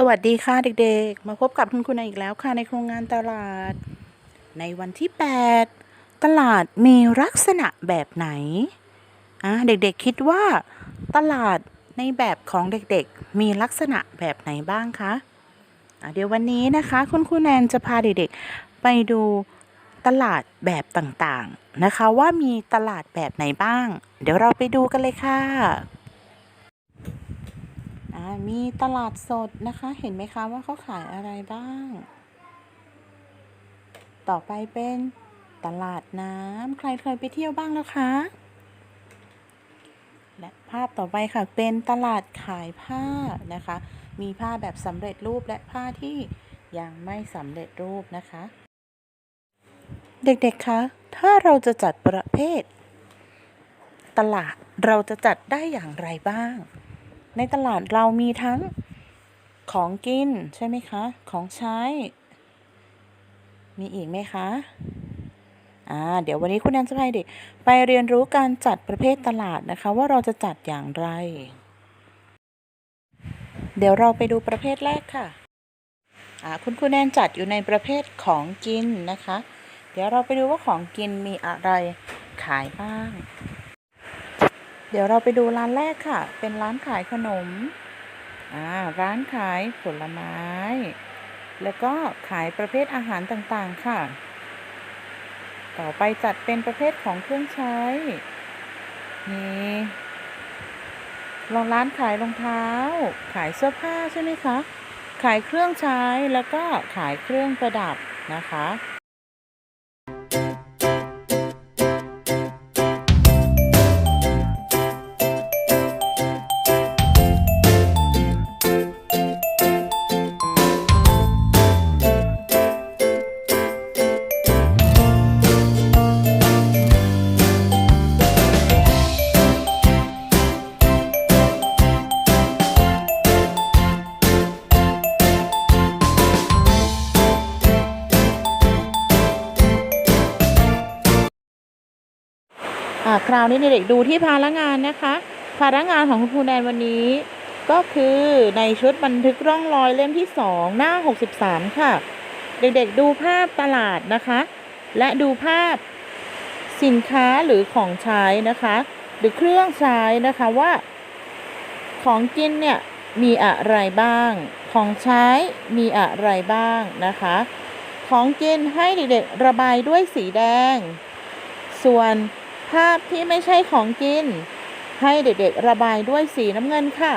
สวัสดีค่ะเด็กๆ มาพบกับคุณครูนอีกแล้วค่ะในโครงงานตลาด ในวันที่ 8 ตลาดมีลักษณะแบบไหนอะเด็กๆคิดว่า ตลาดในแบบของเด็กๆ มีลักษณะแบบไหนบ้างคะอะเดี๋ยววันนี้นะคะคุณครูแนนจะพาเด็กๆ ไปดูตลาดแบบต่างๆนะคะ ว่ามีตลาดแบบไหนบ้าง เดี๋ยวเราไปดูกันเลยค่ะ มีตลาดสดนะคะ เห็นไหมคะว่าเขาขายอะไรบ้าง ต่อไปเป็นตลาดน้ำใครเคยไปเที่ยวบ้างแล้วคะ และภาพต่อไปค่ะ เป็นตลาดขายผ้านะคะ มีผ้าแบบสำเร็จรูปและผ้าที่ยังไม่สำเร็จรูปนะคะ เด็กๆ คะ ถ้าเราจะจัดประเภท ตลาดเราจะจัดได้อย่างไรบ้าง ในตลาดเรามีทั้งของกินใช่ไหมคะ ของใช้ มีอีกไหมคะ อ่า เดี๋ยววันนี้คุณแอนจะพาเด็กไปเรียนรู้การจัดประเภทตลาดนะคะ ว่าเราจะจัดอย่างไร เดี๋ยวเราไปดูประเภทแรกค่ะ อ่า คุณครูแนนจัดอยู่ในประเภทของกินนะคะ เดี๋ยวเราไปดูว่าของกินมีอะไรขายบ้าง เดี๋ยวเราไปดูร้านแรกค่ะ เป็นร้านขายขนม อ่า ร้านขายผลไม้ แล้วก็ขายประเภทอาหารต่างๆค่ะ ต่อไปจัดเป็นประเภทของเครื่องใช้ มีรองร้านขายรองเท้า ขายเสื้อผ้าใช่ไหมคะ ขายเครื่องใช้ แล้วก็ขายเครื่องประดับนะคะ คราวนี้เด็กดูที่ภาระงานนะคะ ภาระงานของคุณครูแนนวันนี้ ก็คือในชุดบันทึกร่องรอยเล่มที่ 2 หน้า 63 ค่ะ เด็กๆดูภาพตลาดนะคะ และดูภาพสินค้าหรือของใช้นะคะ หรือเครื่องใช้นะคะว่า ของกินเนี่ยมีอะไรบ้าง ของใช้มีอะไรบ้างนะคะ ของกินให้เด็กๆระบายด้วยสีแดง ส่วน ภาพที่ไม่ใช่ของกิน ให้เด็กๆระบายด้วยสีน้ำเงินค่ะ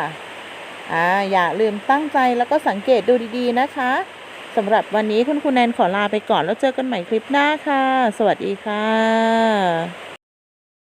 อ่าอย่าลืมตั้งใจแล้วก็สังเกตดูดีๆนะคะสำหรับวันนี้คุณครูแนนขอลาไปก่อนแล้วเจอกันใหม่คลิปหน้าค่ะ สวัสดีค่ะ